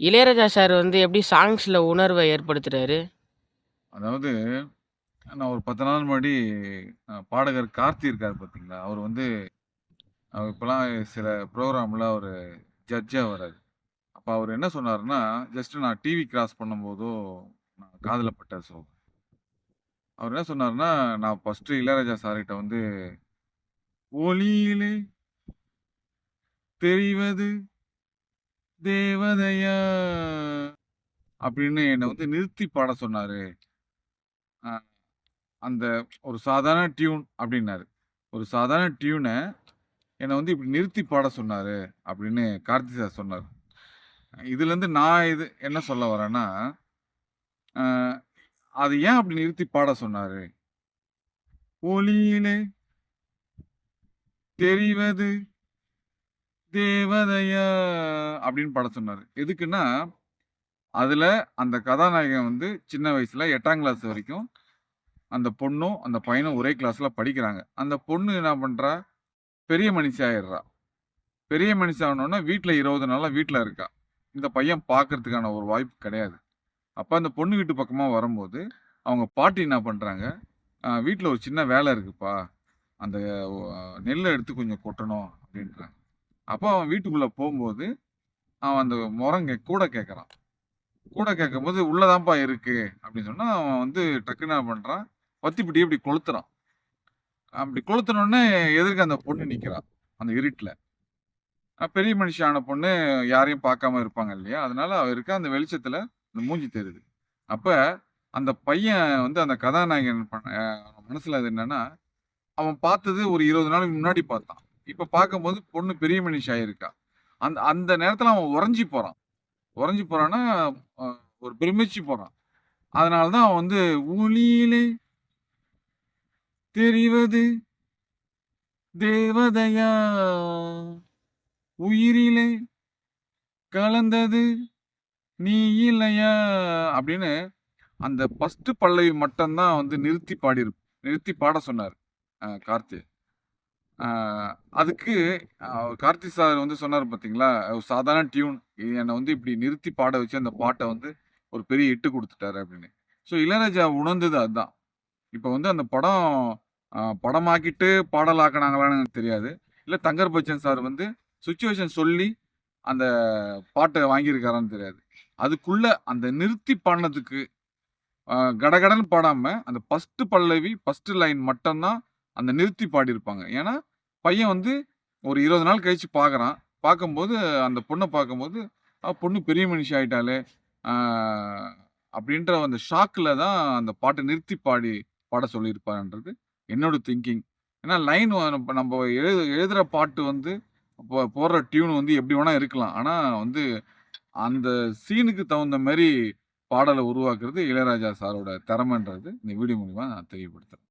Ilaiyaraaja sir வந்து எப்படி சாங்ஸில் உணர்வை ஏற்படுத்துறாரு? அதாவது, நான் ஒரு 10 நாள் முன்னாடி அ பாடகர் கார்த்தி இருக்கார் பார்த்தீங்களா? அவர் வந்து அ சில ப்ரோக்ராமில் அவர் ஜட்ஜாக வராரு. அப்போ அவர் என்ன சொன்னாருன்னா, ஜஸ்ட் நான் டிவி கிராஸ் பண்ணும்போதோ, நான் காதலப்பட்ட பட்ட அவர் என்ன சொன்னாருன்னா, நான் ஃபஸ்ட்டு இளையராஜா சார்கிட்ட வந்து "ஒளியிலே தெரிவது தேவதையா" அப்படின்னு என்னை வந்து நிறுத்தி பாட சொன்னார். அந்த ஒரு சாதாரண டியூன் அப்படின்னாரு. ஒரு சாதாரண டியூனை என்னை வந்து இப்படி நிறுத்தி பாட சொன்னார் அப்படின்னு கார்த்தி சார் சொன்னார். இதுலேருந்து நான் இது என்ன சொல்ல வரேன்னா, அது ஏன் அப்படி நிறுத்தி பாட சொன்னார்? "ஒளியிலே தெரிவது தேவதையா" அப்படின்னு படம் சொன்னார் எதுக்குன்னா, அதில் அந்த கதாநாயகன் வந்து சின்ன வயசில் எட்டாம் கிளாஸ் வரைக்கும் அந்த பொண்ணும், அந்த பையனும் ஒரே கிளாஸில் படிக்கிறாங்க. அந்த பொண்ணு என்ன பண்ணுறா பெரிய மனுஷி ஆயிடுறா. பெரிய மனுஷி ஆனோனே வீட்ல 20 நாளா வீட்ல இருக்கா. இந்த பையன் பார்க்கறதுக்கான ஒரு வாய்ப்பு கிடையாது. அப்போ அந்த பொண்ணு வீட்டு பக்கமாக வரும்போது, அவங்க பாட்டி என்ன பண்ணுறாங்க வீட்டில் ஒரு சின்ன வேலை இருக்குப்பா. அந்த நெல்லை எடுத்து கொஞ்சம் கொட்டணும்" அப்படின்றாங்க. அப்போ அவன் வீட்டுக்குள்ளே போகும்போது அவன் அந்த முரங்க கூட கேட்குறான் கூட கேட்கும்போது, உள்ளதான்ப்பா இருக்கு" அப்படின்னு சொன்னால் அவன் வந்து டக்குன்னு என்ன பண்ணுறான் வத்திப்பெட்டிய இப்படி கொளுத்துறான். அப்படி கொளுத்தினோடனே எதிர்க்க அந்த பொண்ணு நிற்கிறான் அந்த இருட்டில் பெரிய மனுஷியான பொண்ணு யாரையும் பார்க்காம இருப்பாங்க இல்லையா? அதனால அவருக்கு அந்த வெளிச்சத்தில் அந்த மூஞ்சி தெரியுது. அப்போ அந்த பையன் வந்து அந்த கதாநாயகன் பண்ண மனசில் அது என்னன்னா, அவன் பார்த்தது ஒரு 20 நாளுக்கு முன்னாடி பார்த்தான். இப்போ பார்க்கும்போது பொண்ணு பெரிய மனுஷ ஆயிருக்கா. அந்த அந்த நேரத்தில் அவன் உறைஞ்சி போகிறான் உறைஞ்சி போகிறான்னா ஒரு பிரமிச்சு போகிறான் அதனால தான் அவன் வந்து "ஒளியிலே தெரிவது தேவதையா உயிரிலே கலந்தது நீ இல்லையா" அப்படின்னு அந்த ஃபஸ்ட்டு பல்லவி மட்டும்தான் வந்து நிறுத்தி பாடிரு நிறுத்தி பாட சொன்னார் அ கார்த்தி. அதுக்கு கார்த்தி சார் வந்து சொன்னார் பார்த்தீங்களா? ஒரு சாதாரண டியூன். என்னை வந்து இப்படி நிறுத்தி பாட வச்சு அந்த பாட்டை வந்து ஒரு பெரிய இட்டு கொடுத்துட்டாரு அப்படின்னு. ஸோ இளையராஜா உணர்ந்தது அதுதான் இப்போ வந்து அந்த படம் படமாக்கிட்டு பாடலாக்கினாங்களான்னு எனக்கு தெரியாது. இல்லை தங்கர் பச்சன் சார் வந்து சுச்சுவேஷன் சொல்லி அந்த பாட்டை வாங்கியிருக்காரான்னு தெரியாது. அதுக்குள்ள அந்த நிறுத்தி பாடினதுக்கு கடகடன்னு பாடாமல் அந்த ஃபஸ்ட்டு பல்லவி, ஃபஸ்ட்டு லைன் மட்டும்தான் அந்த நிறுத்தி பாடியிருப்பாங்க. ஏன்னா, பையன் வந்து ஒரு 20 நாள் கழித்து பார்க்குறான். பார்க்கும்போது அந்த பொண்ணை பார்க்கும்போது, பொண்ணு பெரிய மனுஷி ஆகிட்டாலே அப்படின்ற அந்த ஷாக்கில் தான் அந்த பாட்டை நிறுத்தி பாடி பாட சொல்லியிருப்பாருன்றது என்னோட திங்கிங். ஏன்னா லைன் நம்ம எழு எழுதுகிற பாட்டு வந்து இப்போ போடுற டியூன் வந்து எப்படி வேணால் இருக்கலாம். ஆனால் வந்து அந்த சீனுக்கு தகுந்த மாதிரி பாடலை உருவாக்குறது இளையராஜா சாரோட திறமைன்றது இந்த வீடியோ மூலிமா நான் தெரியப்படுத்துகிறேன்